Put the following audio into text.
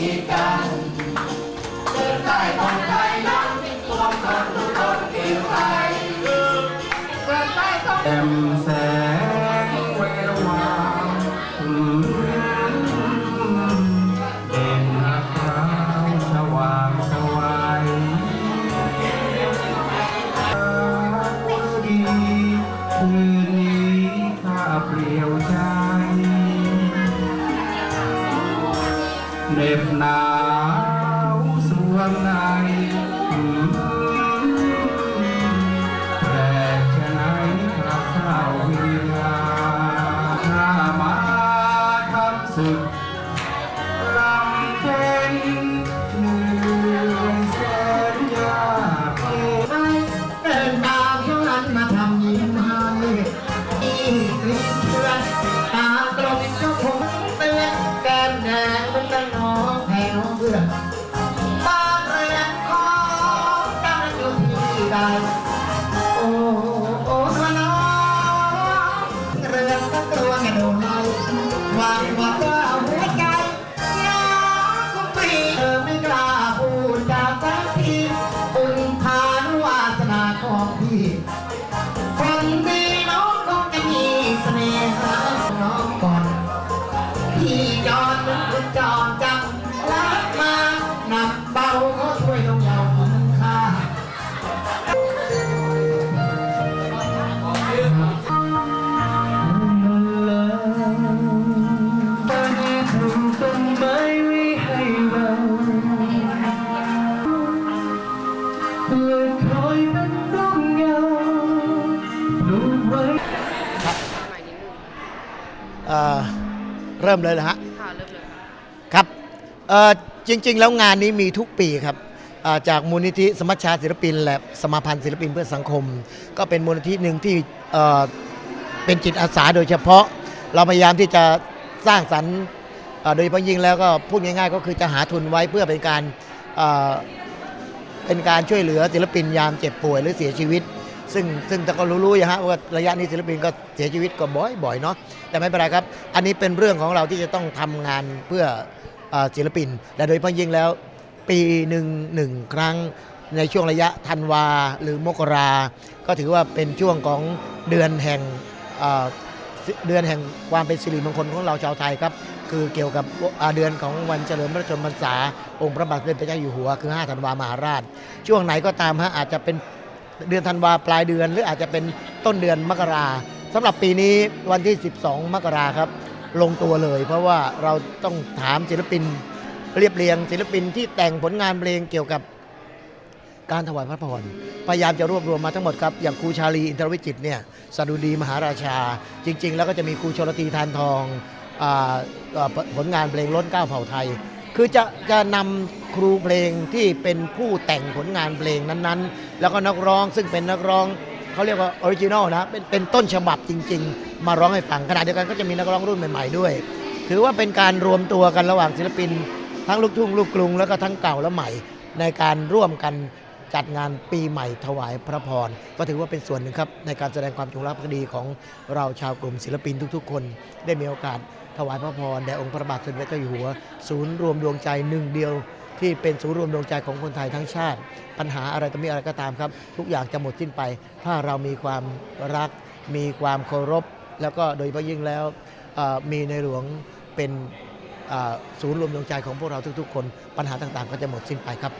มีที่กันเดินใต้ของไทยนั้นรวมคนทุกคนคือไทยเกิดใต้ของแจ่มแสงแวววาวอืมเด่นอัครสว่างสวัยดีคืน เเอ่อเริ่มเลยนะฮะ ค่ะเริ่มเลยค่ะครับเอ่อจริง ๆ แล้วงานนี้มีทุกปีครับเอ่อจากมูลนิธิสมัชชาศิลปิน และสมาพันธ์ศิลปินเพื่อสังคม ก็เป็นมูลนิธิหนึ่งที่เอ่อเป็นจิตอาสาโดยเฉพาะ เราพยายามที่จะสร้างสรรค์เอ่อโดยเฉพาะยิ่งแล้วก็พูดง่าย ๆ ก็คือจะหาทุนไว้เพื่อเป็นการเอ่อเป็นการช่วยเหลือศิลปินยามเจ็บป่วยหรือเสียชีวิต ซึ่งซึ่งแต่ก็รู้ๆอย่างฮะว่าระยะนี้ศิลปินก็เสียชีวิตก็บ่อยๆเนาะแต่ไม่เป็นไรครับ อันนี้เป็นเรื่องของเราที่จะต้องทำงานเพื่อเอ่อศิลปิน และโดยเฉพาะยิ่งแล้ว ปีหนึ่งหนึ่งครั้งในช่วงระยะธันวาหรือมกรา ก็ถือว่าเป็นช่วงของเดือนแห่งเอ่อ เดือนแห่งความเป็นสิริมงคลของเราชาวไทยครับ คือเกี่ยวกับอ่าเดือนของวันเฉลิมพระชนมพรรษาองค์พระบาทสมเด็จพระเจ้าอยู่หัวคือ 5 ธันวามหาราช ช่วงไหนก็ตามฮะอาจจะเป็น เดือนธันวาปลายเดือน หรืออาจจะเป็นต้นเดือนมกราสำหรับปีนี้วันที่ 12 มกราครับ ลงตัวเลย เพราะว่าเราต้องถามศิลปินเรียบเรียง ศิลปินที่แต่งผลงานเพลงเกี่ยวกับการถวายพระพรพยายามจะรวบรวมมาทั้งหมดครับ อย่างครูชาลีอินทรวิจิตเนี่ยสดุดีมหาราชา จริง ๆ แล้วก็จะมีครูชลตีทานทองอผลงานเพลงล้นเก้าเผ่าไทย คือจะจะนำครูเพลงที่เป็นผู้แต่งผลงานเพลงนั้นๆ แล้วก็นักร้องซึ่งเป็นนักร้องเขาเรียกว่าออริจินอลนะเป็นเป็นต้นฉบับจริง ๆ มาร้องให้ฟังขณะเดียวกันก็จะมีนักร้องรุ่นใหม่ๆด้วย ถือว่าเป็นการรวมตัวกันระหว่างศิลปิน ทั้งลูกทุ่งลูกกรุงแล้วก็ทั้งเก่าและใหม่ ในการร่วมกันจัดงานปีใหม่ถวายพระพรก็ถือว่าเป็นส่วนหนึ่งครับในการแสดงความจงรักภักดีของเราชาวกลุ่มศิลปินทุกๆ คนได้มีโอกาส ถวายพระพรแด่องค์พระบาทสมเด็จเจ้าอยู่หัว ศูนย์รวมดวงใจหนึ่งเดียว ที่เป็นศูนย์รวมดวงใจของคนไทยทั้งชาติ ปัญหาอะไรต่อมีอะไรก็ตามครับ ทุกอย่างจะหมดสิ้นไป ถ้าเรามีความรัก มีความเคารพ แล้วก็โดยเฉพาะยิ่งแล้วมีในหลวงเป็นศูนย์รวมดวงใจของพวกเราทุก ๆ คน ปัญหาต่างๆ ก็จะหมดสิ้นไปครับ